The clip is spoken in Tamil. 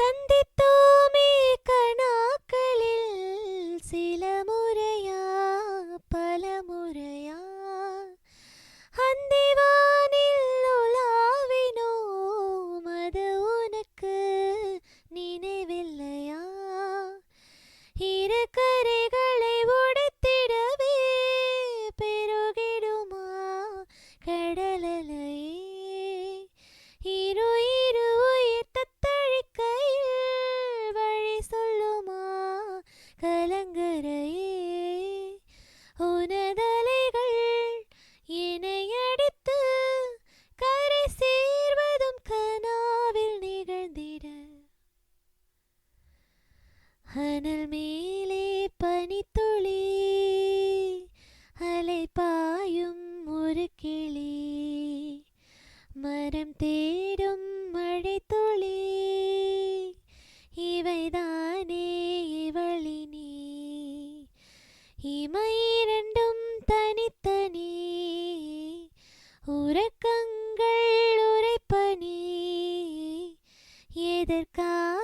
சந்தித்தோமே கணாக்களில் சில முறையா பல முறையா. அந்திவானில் உலாவினோம் அது உனக்கு நினைவில்லையா? இரு அனல் மேலே பனித்துளி அலை பாயும் ஒரு கிளி. மரம் தேடும் மழை துளி இவைதானே இவளினி இமை இரண்டும் தனித்தனி உறக்கங்கள் உரைப்பனி எதற்காக